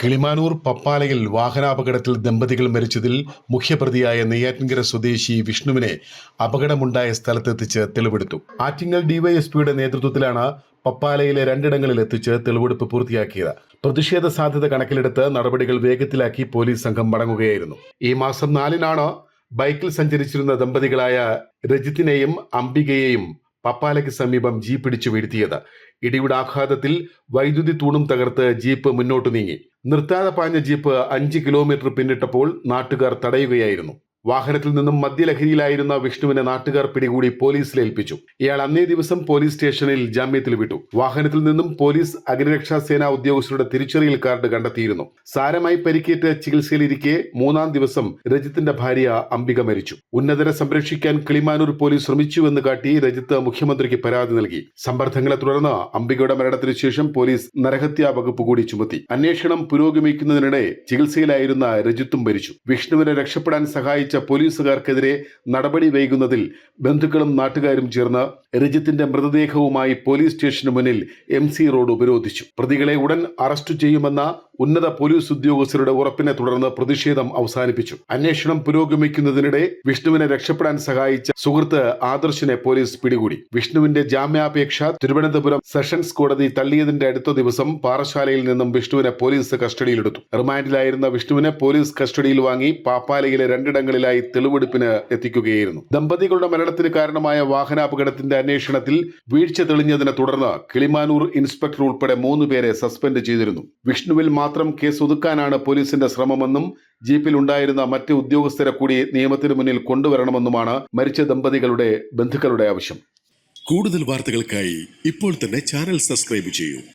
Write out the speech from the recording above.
കിളിമാനൂർ പപ്പാലയിൽ വാഹനാപകടത്തിൽ ദമ്പതികൾ മരിച്ചതിൽ മുഖ്യപ്രതിയായ നെയ്യാറ്റിൻകര സ്വദേശി വിഷ്ണുവിനെ അപകടമുണ്ടായ സ്ഥലത്തെത്തിച്ച് തെളിവെടുത്തു. ആറ്റിങ്ങൽ ഡിവൈഎസ്പിയുടെ നേതൃത്വത്തിലാണ് പപ്പാലയിലെ രണ്ടിടങ്ങളിൽ എത്തിച്ച് തെളിവെടുപ്പ് പൂർത്തിയാക്കിയത്. പ്രതിഷേധ സാധ്യത കണക്കിലെടുത്ത് നടപടികൾ വേഗത്തിലാക്കി പോലീസ് സംഘം മടങ്ങുകയായിരുന്നു. ഈ മാസം നാലിനാണ് ബൈക്കിൽ സഞ്ചരിച്ചിരുന്ന ദമ്പതികളായ രജിത്തിനെയും അംബികയെയും പപ്പാലയ്ക്ക് സമീപം ജീപ്പ് ഇടിച്ചു വീഴ്ത്തിയത്. ഇടിയുടെ ആഘാതത്തിൽ വൈദ്യുതി തൂണും തകർത്ത് ജീപ്പ് മുന്നോട്ട് നീങ്ങി. നിർത്താതെ പാഞ്ഞ ജീപ്പ് അഞ്ച് കിലോമീറ്റർ പിന്നിട്ടപ്പോൾ നാട്ടുകാർ തടയുകയായിരുന്നു. വാഹനത്തിൽ നിന്നും മദ്യലഹരിയിലായിരുന്ന വിഷ്ണുവിനെ നാട്ടുകാർ പിടികൂടി പോലീസിൽ ഏൽപ്പിച്ചു. ഇയാൾ അന്നേ ദിവസം പോലീസ് സ്റ്റേഷനിൽ ജാമ്യത്തിൽ വിട്ടു. വാഹനത്തിൽ നിന്നും പോലീസ് അഗ്നിരക്ഷാ സേനാ ഉദ്യോഗസ്ഥരുടെ തിരിച്ചറിയൽ കാർഡ് കണ്ടെത്തിയിരുന്നു. സാരമായി പരിക്കേറ്റ് ചികിത്സയിലിരിക്കെ മൂന്നാം ദിവസം രജിത്തിന്റെ ഭാര്യ അംബിക മരിച്ചു. ഉന്നതരെ സംരക്ഷിക്കാൻ കിളിമാനൂർ പോലീസ് ശ്രമിച്ചുവെന്ന് കാട്ടി രജിത്ത് മുഖ്യമന്ത്രിക്ക് പരാതി നൽകി. സമ്മർദ്ദങ്ങളെ തുടർന്ന് അംബികയുടെ മരണത്തിനു ശേഷം പോലീസ് നരഹത്യാ വകുപ്പ് കൂടി ചുമത്തി. അന്വേഷണം പുരോഗമിക്കുന്നതിനിടെ ചികിത്സയിലായിരുന്ന രജിത്തും മരിച്ചു. വിഷ്ണുവിനെ രക്ഷപ്പെടാൻ സഹായിച്ച പോലീസുകാർക്കെതിരെ നടപടി വൈകുന്നതിൽ ബന്ധുക്കളും നാട്ടുകാരും ചേർന്ന് രജിത്തിന്റെ മൃതദേഹവുമായി പോലീസ് സ്റ്റേഷന് മുന്നിൽ എം സി റോഡ് ഉപരോധിച്ചു. പ്രതികളെ ഉടൻ അറസ്റ്റ് ചെയ്യുമെന്ന ഉന്നത പോലീസ് ഉദ്യോഗസ്ഥരുടെ ഉറപ്പിനെ തുടർന്ന് പ്രതിഷേധം അവസാനിപ്പിച്ചു. അന്വേഷണം പുരോഗമിക്കുന്നതിനിടെ വിഷ്ണുവിനെ രക്ഷപ്പെടാൻ സഹായിച്ച സുഹൃത്ത് ആദർശിനെ പോലീസ് പിടികൂടി. വിഷ്ണുവിന്റെ ജാമ്യാപേക്ഷ തിരുവനന്തപുരം സെഷൻസ് കോടതി തള്ളിയതിന്റെ അടുത്ത ദിവസം പാറശാലയിൽ നിന്നും വിഷ്ണുവിനെ പോലീസ് കസ്റ്റഡിയിലെടുത്തു. റിമാൻഡിലായിരുന്ന വിഷ്ണുവിനെ പോലീസ് കസ്റ്റഡിയിൽ വാങ്ങി പാപ്പാലയിലെ രണ്ടിടങ്ങളിലായി തെളിവെടുപ്പിന് എത്തിക്കുകയായിരുന്നു. ദമ്പതികളുടെ മരണത്തിന് കാരണമായ വാഹനാപകടത്തിന്റെ അന്വേഷണത്തിൽ വീഴ്ച തെളിഞ്ഞതിനെ തുടർന്ന് കിളിമാനൂർ ഇൻസ്പെക്ടർ ഉൾപ്പെടെ മൂന്ന് പേരെ സസ്പെൻഡ് ചെയ്തിരുന്നു. വിഷ്ണുവിൽ കേസ് ഒതുക്കാനാണ് പോലീസിന്റെ ശ്രമമെന്നും ജീപ്പിൽ ഉണ്ടായിരുന്ന മറ്റ് ഉദ്യോഗസ്ഥരെ കൂടി നിയമത്തിന് മുന്നിൽ കൊണ്ടുവരണമെന്നുമാണ് മരിച്ച ദമ്പതികളുടെ ബന്ധുക്കളുടെ ആവശ്യം. കൂടുതൽ വാർത്തകൾക്കായി ഇപ്പോൾ തന്നെ ചാനൽ സബ്സ്ക്രൈബ് ചെയ്യൂ.